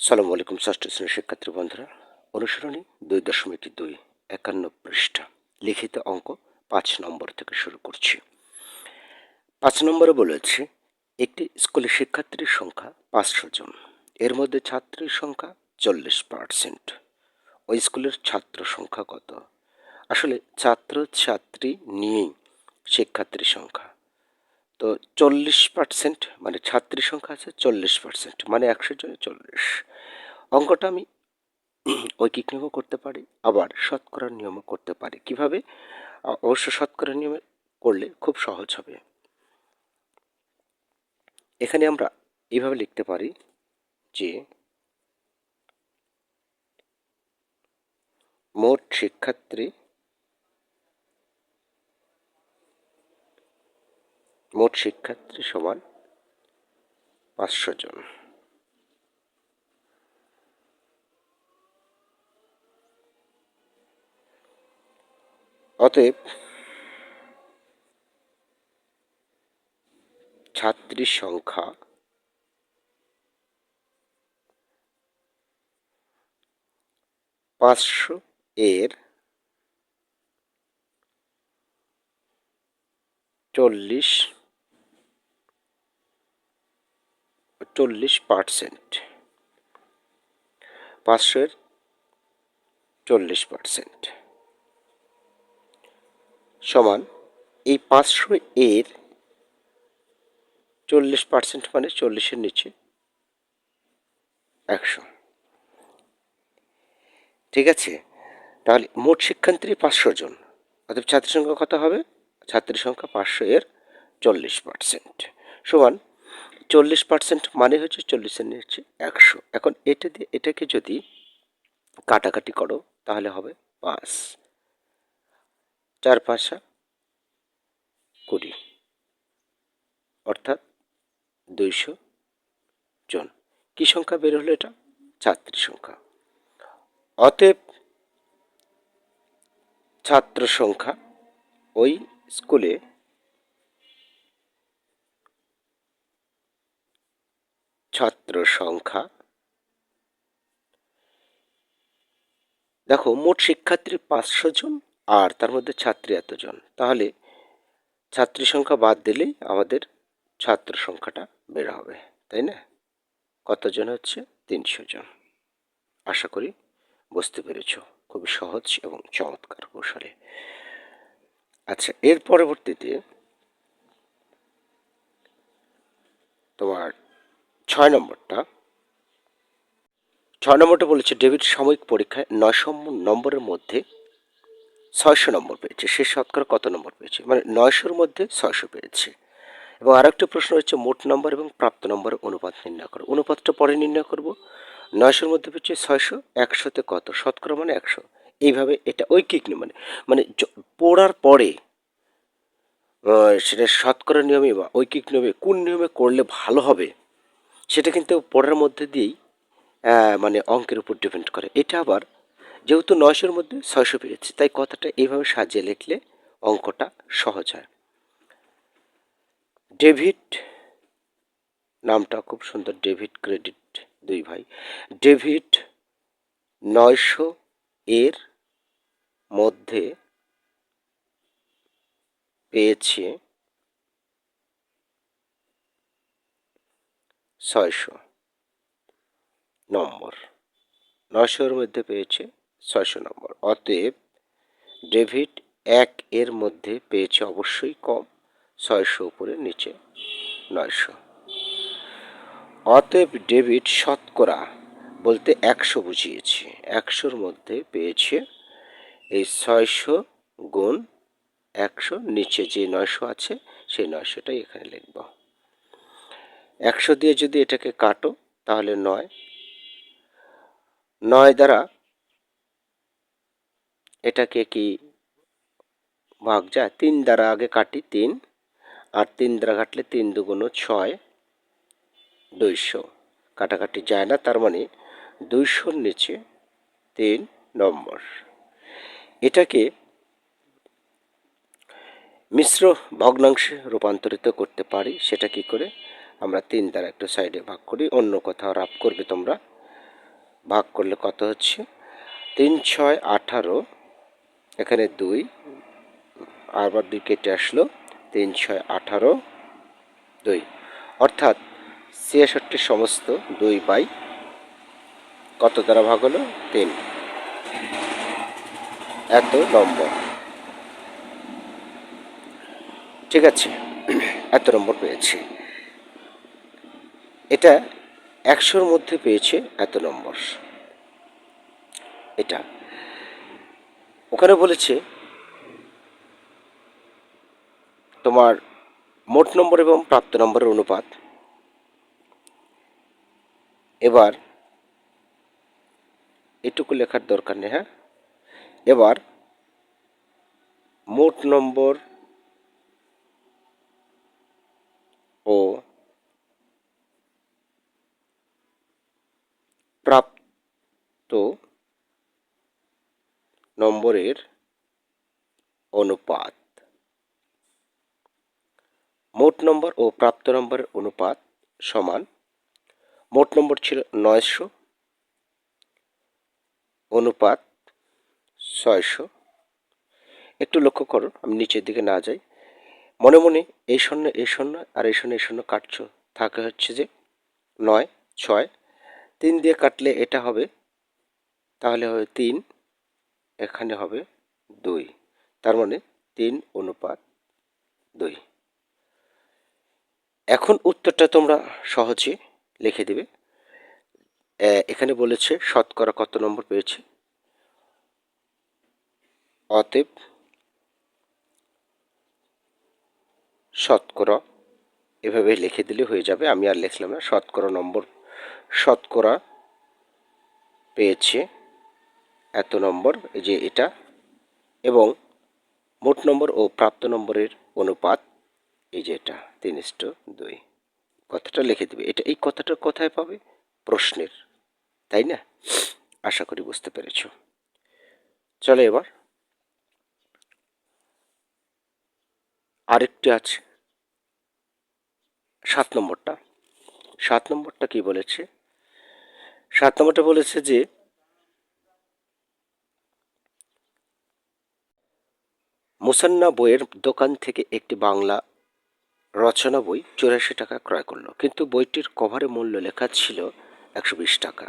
সালামু আলাইকুম, ষষ্ঠ শ্রেণির শিক্ষার্থী বন্ধুরা। অনুসরণী দুই দশমিক দুই, একান্ন পৃষ্ঠা, লিখিত অঙ্ক পাঁচ নম্বর থেকে শুরু করছি। পাঁচ নম্বরে বলেছে, একটি স্কুলের শিক্ষার্থীর সংখ্যা পাঁচশো জন। এর মধ্যে ছাত্রীর সংখ্যা চল্লিশ পার্সেন্ট। ওই স্কুলের ছাত্র সংখ্যা কত? আসলে ছাত্র ছাত্রী নিয়েই শিক্ষার্থীর সংখ্যা। তো চল্লিশ পার্সেন্ট মানে ছাত্রী সংখ্যা আছে চল্লিশ পার্সেন্ট মানে একশো জনে চল্লিশ। অঙ্কটা আমি ঐকিক নিয়মও করতে পারি, আবার শতকরার নিয়মও করতে পারি। কীভাবে? অবশ্য শতকরা নিয়মে করলে খুব সহজ হবে। এখানে আমরা এইভাবে লিখতে পারি যে মোট শিক্ষার্থী মোট শিক্ষার্থী সমান পাঁচশো জন। অতএব ছাত্রীর সংখ্যা পাঁচশো এর চল্লিশ চল্লিশ পার্সেন্ট পাঁচশোর চল্লিশ পার্সেন্ট সমান এই পাঁচশো এর চল্লিশ পার্সেন্ট মানে চল্লিশের নিচে একশো। ঠিক আছে? তাহলে মোট শিক্ষার্থী পাঁচশো জন অর্থাৎ ছাত্রী সংখ্যা কত হবে? ছাত্রী সংখ্যা পাঁচশো এর চল্লিশ পার্সেন্ট সমান চল্লিশ পার্সেন্ট মানে হচ্ছে চল্লিশের নিচে একশো। এখন এটা দিয়ে এটাকে যদি কাটাকাটি করো, তাহলে হবে পাঁচ। চার পাঁচা কুড়ি। অর্থাৎ দুইশো জন। কি সংখ্যা বের হলো এটা? ছাত্রী সংখ্যা। অতএব ছাত্র সংখ্যা ওই স্কুলে ছাত্র সংখ্যা। দেখো, মোট শিক্ষার্থী পাঁচশো জন আর তার মধ্যে ছাত্রী এতজন। তাহলে ছাত্রী সংখ্যা বাদ দিলেই আমাদের ছাত্র সংখ্যাটা বের হবে, তাই না? কতজন হচ্ছে? তিনশো জন। আশা করি বুঝতে পেরেছ। খুবই সহজ এবং চমৎকার কৌশলে। আচ্ছা এর পরবর্তীতে তোমার ছয় নম্বরটা। ছয় নম্বরটা বলেছে, ডেভিড সাময়িক পরীক্ষায় নয়শো নম্বরের মধ্যে ছয়শো নম্বর পেয়েছে। সে শতকরা কত নম্বর পেয়েছে? মানে নয়শোর মধ্যে ছয়শো পেয়েছে। এবং আরেকটা প্রশ্ন হচ্ছে, মোট নম্বর এবং প্রাপ্ত নম্বরের অনুপাত নির্ণয় করো। অনুপাতটা পরে নির্ণয় করব। নয়শোর মধ্যে পেয়েছে ছয়শো, একশোতে কত? শতকরা মানে একশো। এইভাবে এটা ঐকিক নিয়ম মানে মানে পড়ার পরে সেটা শতকরা নিয়মে বা ঐকিক নিয়মে কোন নিয়মে করলে ভালো হবে? সেটা কিন্তু পড়ার মধ্যে দিয়েই মানে অঙ্কের উপর ডিপেন্ড করে। এটা আবার যেহেতু নয়শোর মধ্যে ছয়শো পেয়েছি, তাই কথাটা এইভাবে সাজিয়ে লিখলে অঙ্কটা সহজ হয়। ডেভিড, নামটা খুব সুন্দর, ডেভিড ক্রেডিট দুই ভাই। ডেভিড নয়শো এর মধ্যে পেয়েছে ছয়শো। নম্বর। নয়শোর মধ্যে পেয়েছে ছয়শো নম্বর। অতএব ডেভিড এক এর মধ্যে পেয়েছে অবশ্যই কম, ছয়শো উপরে নিচে নয়শো। অতএব ডেভিড শতকরা বলতে একশো বুঝিয়েছে। একশোর মধ্যে পেয়েছে এই ছয়শো গুণ একশো, নিচে যে নয়শো আছে সেই নয়শোটাই এখানে লিখব। একশো দিয়ে যদি এটাকে কাটো, তাহলে নয়। নয় দ্বারা এটাকে কি ভাগ যায়? তিন দ্বারা আগে কাটি তিন, আর তিন দ্বারা কাটলে তিন দুগুণ ছয়, দুইশো। কাটাকাটি যায় না, তার মানে দুইশোর নিচে তিন নম্বর। এটাকে মিশ্র ভগ্নাংশে রূপান্তরিত করতে পারি, সেটা কি করে? আমরা তিন দ্বারা একটু সাইডে ভাগ করি, অন্য কোথাও রাপ করবে তোমরা। ভাগ করলে কত হচ্ছে? তিন, ছয়, আঠারো, এখানে দুই, আবার দুই কেটে আসলো, তিন, ছয়, আঠারো, দুই। অর্থাৎ ছিয়াষট্টি সমস্ত দুই বাই কত দ্বারা ভাগ হলো? তিন। এত নম্বর। ঠিক আছে। এত নম্বর পেয়েছি। এটা একশোর মধ্যে পেয়েছে এত নম্বর। এটা। ওখানে বলেছে, তোমার মোট নম্বর এবং প্রাপ্ত নম্বরের অনুপাত। এবার এটুকু লেখার দরকার নেই হ্যাঁ? এবার মোট নম্বর ও প্রাপ্ত নম্বরের অনুপাত। মোট নম্বর ও প্রাপ্ত নম্বরের অনুপাত সমান, মোট নম্বর ছিল নয়শো, অনুপাত ছয়শো। একটু লক্ষ্য করো, আমি নিচের দিকে না যাই। মনে মনে এই শূন্য এই শূন্য আর এই শূন্য এই শূন্য কাটছো। থাকে হচ্ছে যে নয়, ছয়। তিন দিয়ে কাটলে এটা হবে তাহলে হবে তিন, এখানে হবে দুই। তার মানে তিন অনুপাত দুই। এখন উত্তরটা তোমরা সহজে লিখে দেবে। এখানে বলেছে শতকরা কত নম্বর পেয়েছে? অতএব শতকরা এভাবে লিখে দিলে হয়ে যাবে। আমি আর লিখলাম না, শতকরা নম্বর, শতকরা পেয়েছে। এত নম্বর এই যে এটা এবং মোট নম্বর ও প্রাপ্ত নম্বরের অনুপাত এই যে এটা, তিন ইষ্ট দুই। কথাটা লিখে দেবে। এটা এই কথাটা কোথায় পাবে? প্রশ্নের, তাই না? আশা করি বুঝতে পেরেছ। চলে এবার। আরেকটি আছে। সাত নম্বরটা। সাত নম্বরটা কি বলেছে? সাত নম্বরটা বলেছে যে মুসান্না বইয়ের দোকান থেকে একটি বাংলা রচনা বই চুরাশি টাকা ক্রয় করল। কিন্তু বইটির কভারে মূল্য লেখা ছিল একশো বিশ টাকা।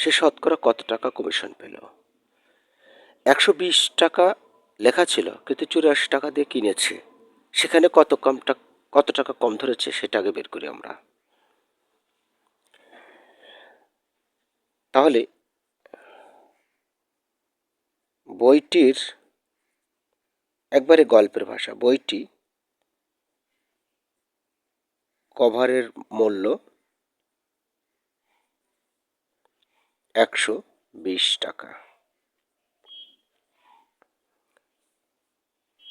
সে শতকরা কত টাকা কমিশন পেল? একশো বিশ টাকা লেখা ছিল, কিন্তু চুরাশি টাকা দিয়ে কিনেছে। সেখানে কত কম কত টাকা কম ধরেছে সেটা আগে বের করি আমরা। তাহলে বইটির একবারে গল্পের ভাষা। বইটি কভারের মূল্য একশো বিশ টাকা।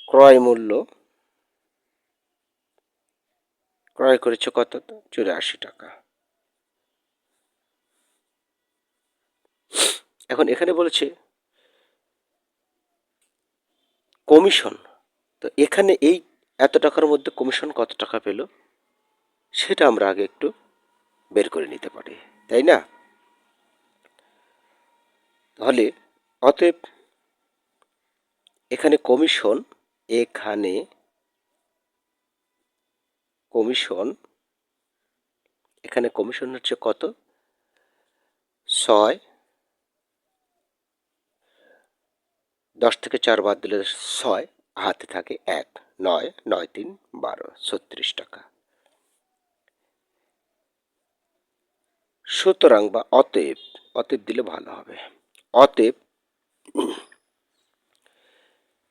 ক্রয় মূল্য ক্রয় করেছে কত? চুরাশি টাকা। এখন এখানে বলেছে কমিশন, তো এখানে এই এত টাকার মধ্যে কমিশন কত টাকা পেল, সেটা আমরা আগে একটু বের করে নিতে পারি, তাই না? তাহলে অতএব এখানে কমিশন এখানে কমিশন এখানে কমিশন হচ্ছে কত? ছয় দশ থেকে চার বাদ দিলে ছয়, হাতে থাকে এক, নয় নয় তিন, বারো, ছত্রিশ টাকা। সুতরাং বা অতএব অতএব দিলে ভালো হবে। অতএব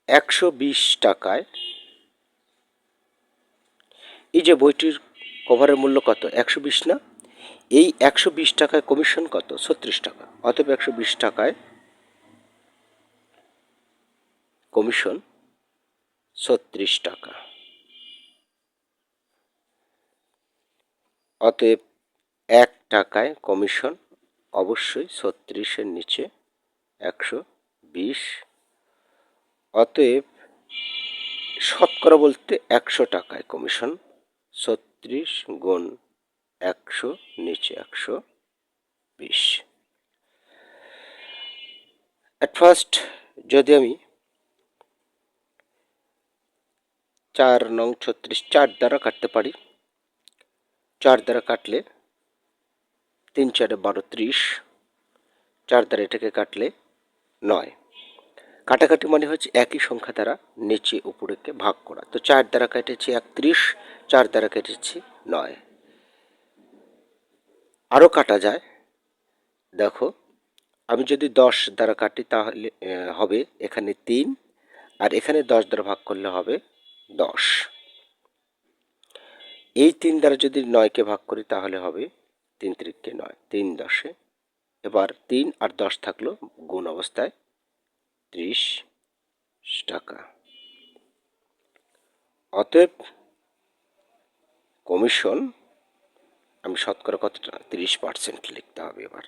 একশো বিশ টাকায় এই যে বইটির কভারের মূল্য কত? একশো বিশ না? এই একশো বিশ টাকায় কমিশন কত? ছত্রিশ টাকা। অতএব একশো বিশ টাকায় কমিশন ছত্রিশ টাকা। অতএব এক টাকায় কমিশন অবশ্যই ছত্রিশের নিচে একশো বিশ। অতএব শতকরা বলতে একশো টাকায় কমিশন ছত্রিশ গুণ একশো নিচে একশো বিশ। অ্যাট ফার্স্ট যদি আমি চার নং ছত্রিশ, চার দ্বারা কাটতে পারি। চার দ্বারা কাটলে তিন চারে বারো ত্রিশ, চার দ্বারা এটাকে কাটলে নয়। কাটাকাটি মানে হচ্ছে একই সংখ্যা দ্বারা নিচে উপরেকে ভাগ করা। তো চার দ্বারা কেটেছি একত্রিশ, চার দ্বারা কেটেছি নয়। আরও কাটা যায়। দেখো, আমি যদি দশ দ্বারা কাটি তাহলে হবে এখানে তিন, আর এখানে দশ দ্বারা ভাগ করলে হবে দশ। এই তিন দ্বারা যদি নয়কে ভাগ করি তাহলে হবে তিন তিরিককে নয়, তিন দশে। এবার তিন আর দশ থাকল গুণ অবস্থায় ত্রিশ টাকা। অতএব কমিশন, আমি শতকরা কতটা? তিরিশ পার্সেন্ট লিখতে হবে এবার।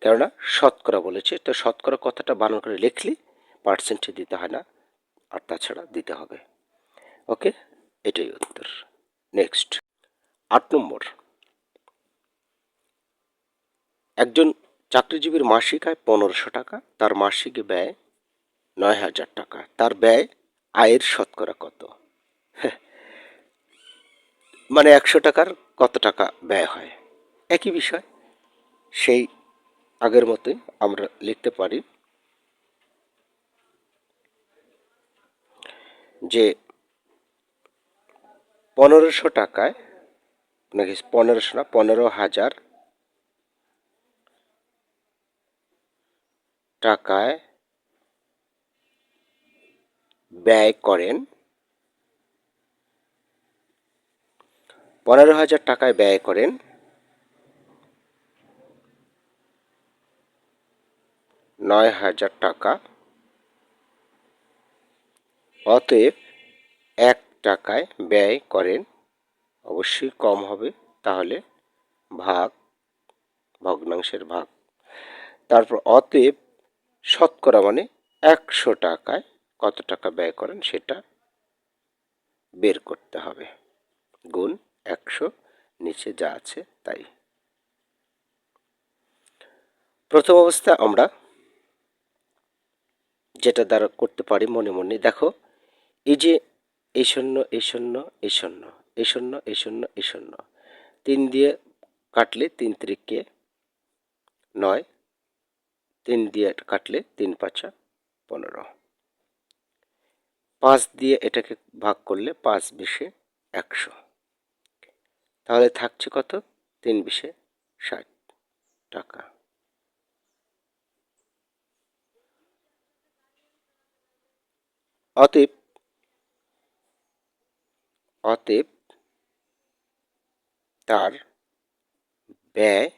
কেননা শতকরা বলেছে, তো শতকরা কথাটা বানান করে লিখলে, পার্সেন্টে দিতে হয় না। আর তাছাড়া দিতে হবে। ওকে? এটাই উত্তর। নেক্সট আট নম্বর। একজন চাকরিজীবীর মাসিক আয় পনেরোশো টাকা, তার মাসিক ব্যয় নয় হাজার টাকা। তার ব্যয় আয়ের শতকরা কত? মানে একশো টাকার কত টাকা ব্যয় হয়? একই বিষয়। সেই আগের মতোই আমরা লিখতে পারি। যে পনেরোশো টাকায়, নাকি পনেরোশো না, পনেরো হাজার টাকায় ব্যয় করেন। পনেরো হাজার টাকায় ব্যয় করেন। নয় হাজার টাকা অতএব এক টাকায় ব্যয় করেন, অবশ্যই কম হবে, তাহলে ভাগ, ভগ্নাংশের ভাগ। তারপর অতএব শতকরা মানে একশো টাকায় কত টাকা ব্যয় করেন সেটা বের করতে হবে। গুণ একশো, নিচে যা আছে তাই। প্রথম অবস্থা আমরা যেটা দ্বারা করতে পারি মনে মনে, দেখো এই যে এই শূন্য এই শূন্য এই শূন্য এই শূন্য এই শূন্য এই শূন্য তিন দিয়ে কাটলে তিন ত্রিককে নয়, তিন দিয়ে কাটলে তিন পাঁচা পনেরো। পাঁচ দিয়ে এটাকে ভাগ করলে পাঁচ বিশে একশো। তাহলে থাকছে কত? তিন বিশে ষাট টাকা। অতএব অতএব তার ব্যয়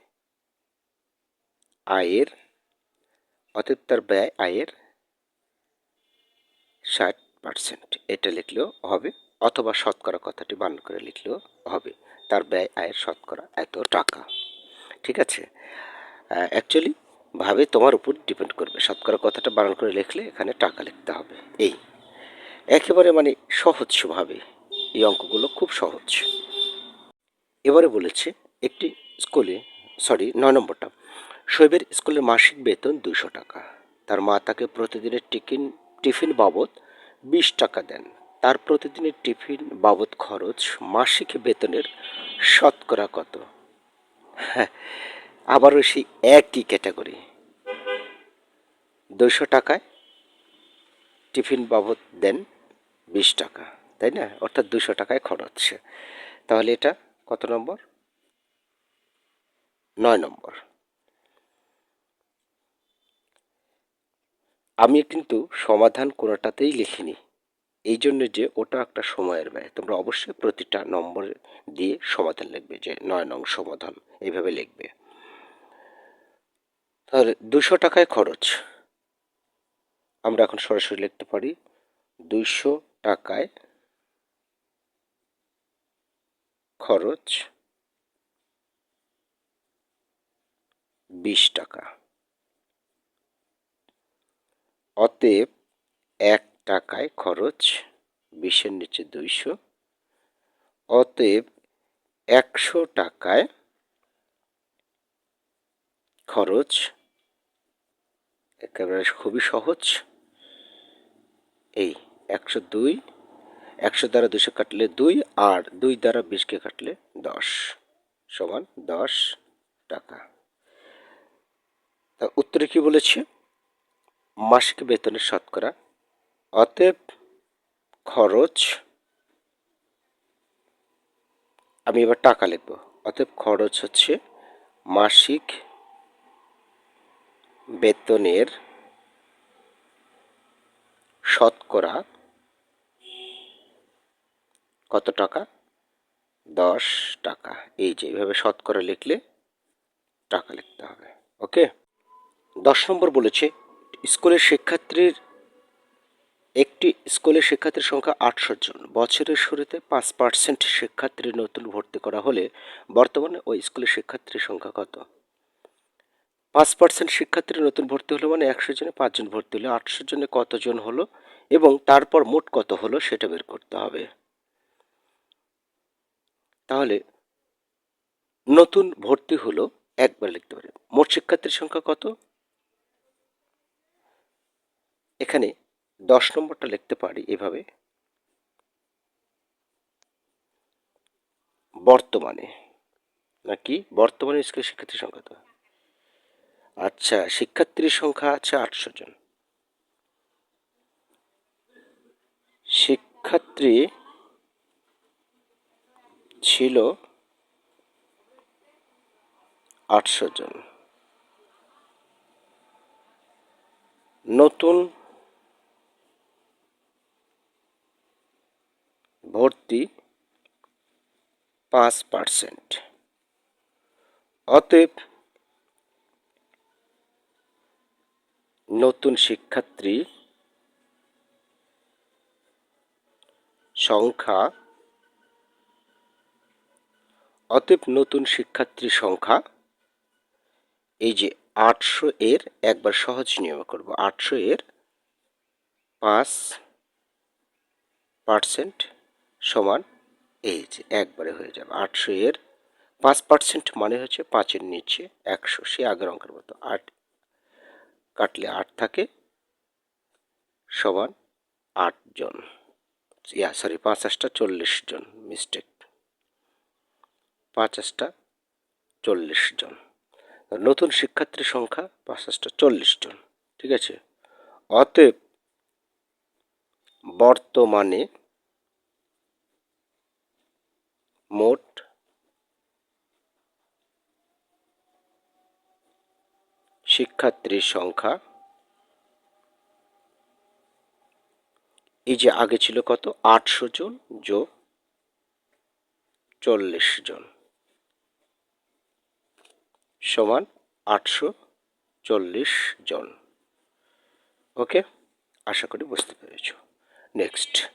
আয়ের, অতএব তার ব্যয় আয়ের ষাট পার্সেন্ট এটা লিখলেও হবে অথবা শতকরা কথাটি বান করে লিখলেও হবে। তার ব্যয় আয়ের শতকরা এত টাকা। ঠিক আছে? অ্যাকচুয়ালি ভাবে তোমার উপর ডিপেন্ড করবে। শতকরা কথাটা বানান করে লিখলে এখানে টাকা লিখতে হবে। এই। একেবারে মানে সহজ সহজভাবে এই অঙ্কগুলো খুব সহজ। এবারে বলেছে একটি স্কুলে সরি নয় নম্বরটা, শৈবের স্কুলের মাসিক বেতন দুশো টাকা। তার মা তাকে প্রতিদিনের টিফিন টিফিন বাবদ বিশ টাকা দেন। তার প্রতিদিনের টিফিন বাবদ খরচ মাসিক বেতনের শতকরা কত? হ্যাঁ আবারও সেই একই ক্যাটাগরি। দুশো টাকায় টিফিন বাবদ দেন বিশ টাকা। তাই না? অর্থাৎ দুশো টাকায় খরচ তাহলে এটা কত নম্বর? নয় নম্বর। আমি কিন্তু সমাধান কোনোটাতেই লিখিনি। এই জন্য যে ওটা একটা সময়ের ব্যয়। তোমরা অবশ্যই প্রতিটা নম্বর দিয়ে সমাধান লিখবে যে নয় নং সমাধান এইভাবে লিখবে। তাহলে দুশো টাকায় খরচ। আমরা এখন সরাসরি লিখতে পারি দুইশো টাকায় খরচ বিশ টাকা। অতএব এক টাকায় খরচ বিশের নিচে দুইশো। অতএব একশো টাকায় খরচ একেবারে খুবই সহজ। এই একশো দুই একশো দ্বারা দুশো কাটলে দুই, আর দুই দ্বারা বিশকে কাটলে দশ সমান দশ টাকা। তা উত্তরে কি বলেছে? মাসিক বেতনের শতকরা। অতএব খরচ, আমি এবার টাকা লিখব। অতএব খরচ হচ্ছে মাসিক বেতনের শতকরা কত টাকা? দশ টাকা। এই যে এইভাবে শতকরা লিখলে টাকা লিখতে হবে। ওকে? দশ নম্বর বলেছে, স্কুলের শিক্ষার্থীর, একটি স্কুলের শিক্ষার্থীর সংখ্যা আটশো জন। বছরের শুরুতে পাঁচ পার্সেন্ট শিক্ষার্থী নতুন ভর্তি করা হলে বর্তমানে ওই স্কুলের শিক্ষার্থীর সংখ্যা কত? পাঁচ পার্সেন্ট শিক্ষার্থীর নতুন ভর্তি হলো মানে একশো জনে, পাঁচজন ভর্তি হলো আটশো জনে কতজন হলো এবং তারপর মোট কত হলো সেটা বের করতে হবে। তাহলে নতুন ভর্তি হলো একবার লিখতে পারে মোট শিক্ষার্থীর সংখ্যা কত? এখানে দশ নম্বরটা লিখতে পারি এভাবে। বর্তমানে। নাকি? বর্তমানে স্কুলের শিক্ষার্থীর সংখ্যা তো আচ্ছা শিক্ষার্থীর সংখ্যা আছে আটশো জন। শিক্ষার্থী ছিল আটশো জন। নতুন ভর্তি পাঁচ পার্সেন্ট। অতএব নতুন শিক্ষার্থী সংখ্যা অতএব নতুন শিক্ষার্থী সংখ্যা, এই যে আটশো এর একবার সহজ নিয়ম করব। আটশো এর পাঁচ পার্সেন্ট সমান এই যে একবারে হয়ে যাবে। আটশো এর পাঁচ পার্সেন্ট মানে হচ্ছে পাঁচের নিচে একশো। সে আগের অঙ্কের মতো আট কাটলে আট থাকে সমান আটজন। ইয়া সরি পাঁচ আটটা চল্লিশ জন মিস্টেক পাঁচ আটটা চল্লিশ জন। নতুন শিক্ষার্থীর সংখ্যা পাঁচ আটটা চল্লিশ জন, ঠিক আছে? অতএব বর্তমানে মোট শিক্ষার্থীর সংখ্যা এই যে আগে ছিল কত? আটশো জন যোগ চল্লিশ জন। সমান আটশো চল্লিশ জন। ওকে? আশা করি বুঝতে পেরেছ। নেক্সট।